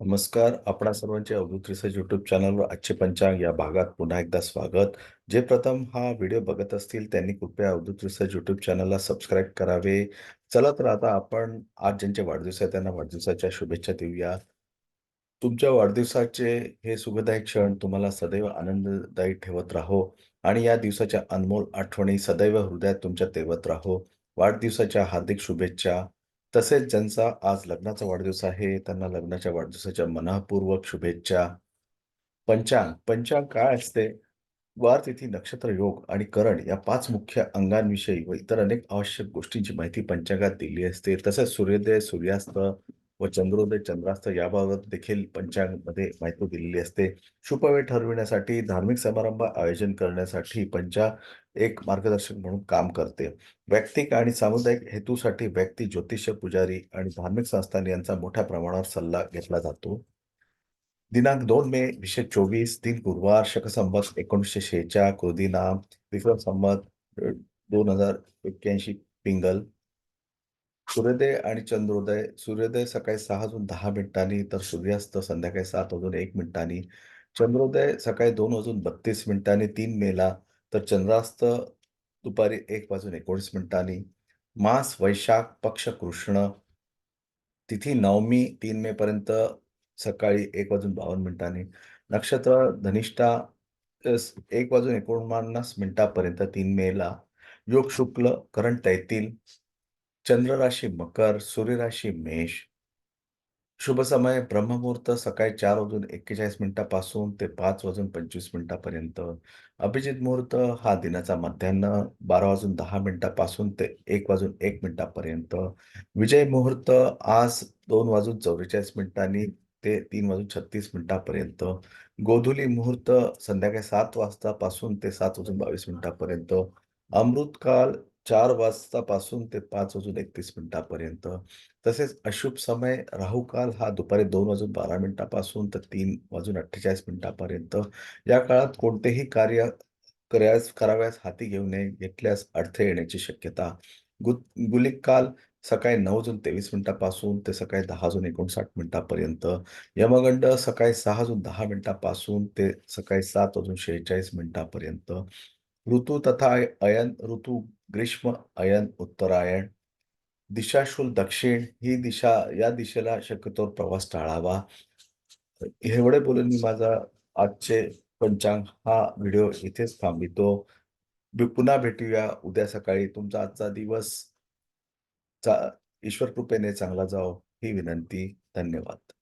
नमस्कार. आपणा सर्वांचे अवधूत रिसर्च युट्यूब चॅनलवर आजचे पंचांग. या भागात पुन्हा एकदा स्वागत. जे प्रथम हा व्हिडिओ बघत असतील त्यांनी कृपया अवधूत रिसर्च युट्यूब चॅनलला सबस्क्राईब करावे. चला तर आता आपण आज ज्यांचे वाढदिवस आहे त्यांना वाढदिवसाच्या शुभेच्छा देऊया. तुमच्या वाढदिवसाचे हे सुखदायक क्षण तुम्हाला सदैव आनंददायी ठेवत राहो आणि या दिवसाच्या अनमोल आठवणी सदैव हृदयात तुमच्या तेवत राहो. वाढदिवसाच्या हार्दिक शुभेच्छा. तसेच ज्यांचा आज लग्नाचा वाढदिवस आहे त्यांना लग्नाच्या वाढदिवसाच्या मनापूर्वक शुभेच्छा. पंचांग पंचांग काय असते? वार तिथी नक्षत्र योग आणि करण या पाच मुख्य अंगांविषयी व इतर अनेक आवश्यक गोष्टींची माहिती पंचांगात दिली असते. तसेच सूर्योदय सूर्यास्त व चंद्रोदय चंद्रास्त याबाबत देखील पंचांगमध्ये माहिती दिलेली असते. शुभवेळ ठरविण्यासाठी धार्मिक समारंभ आयोजन करण्यासाठी पंचांग एक मार्गदर्शक म्हणून काम करते. वैयक्तिक आणि सामुदायिक हेतूसाठी व्यक्ती ज्योतिष पुजारी आणि धार्मिक संस्थान यांचा मोठ्या प्रमाणावर सल्ला घेतला जातो. दिनांक दोन मे वीसशे चोवीस दिन गुरुवार शकसंबत एकोणीसशे शेहेचाळ क्रोधी विक्रम संबत दोन हजार एक्क्याऐंशी पिंगल सूर्योदय आणि चंद्रोदय. सूर्योदय सकाळी सहा वाजून दहा मिनिटांनी तर सूर्यास्त संध्याकाळी सात वाजून एक मिनिटांनी. चंद्रोदय सकाळी दोन वाजून बत्तीस मिनिटांनी तीन मेला तर चंद्रास्त दुपारी एक वाजून एकोणीस मिनिटांनी. मास वैशाख पक्ष कृष्ण तिथी नवमी तीन मे पर्यंत सकाळी एक वाजून बावन्न मिनिटांनी. नक्षत्र धनिष्ठा एक वाजून एकोणपन्नास मिनिटापर्यंत तीन मेला. योग शुक्ल करण तैतील चंद्र राशी मकर सूर्य राशी मेष. शुभ समय ब्रह्ममुहूर्त सकाळी चार वाजून एक्केचाळीस मिनिटापासून ते पाच वाजून पंचवीस मिनिटापर्यंत. अभिजित मुहूर्त हा दिनाचा मध्यान्ह बारा वाजून दहा मिनिटापासून ते एक वाजून एक मिनिटापर्यंत. विजय मुहूर्त आज दोन वाजून चौवेचाळीस मिनिटांनी ते तीन वाजून छत्तीस मिनिटापर्यंत. गोधुली मुहूर्त संध्याकाळी सात वाजतापासून ते सात वाजून बावीस मिनिटापर्यंत. अमृतकाल चार वाजतापासून ते पाच वाजून एकतीस मिनिटापर्यंत. तसेच अशुभ समय राहू काल हा दुपारी दोन वाजून बारा मिनिटापासून तर तीन वाजून अठ्ठेचाळीस मिनिटापर्यंत. या काळात कोणतेही कार्य करायस कराव्यास हाती घेऊ नये घेतल्यास अडथळे येण्याची शक्यता. गु गुलिक काल सकाळी नऊ जून तेवीस मिनिटापासून ते सकाळी दहा जून एकोणसाठ मिनिटापर्यंत. यमगंड सकाळी सहा जून दहा मिनिटापासून ते सकाळी सात वाजून शेहेचाळीस मिनिटापर्यंत. ऋतू तथा अयन ऋतू ग्रीष्म अयन उत्तरायण. दिशाशूल दक्षिण ही दिशा या दिशेला शक्यतोवर प्रवास टाळावा. एवढे बोलून मी माझा आजचे पंचांग हा व्हिडिओ इथेच थांबितो. पुन्हा भेटूया उद्या सकाळी. तुमचा आजचा दिवस चा ईश्वर कृपेने चांगला जाओ ही विनंती. धन्यवाद.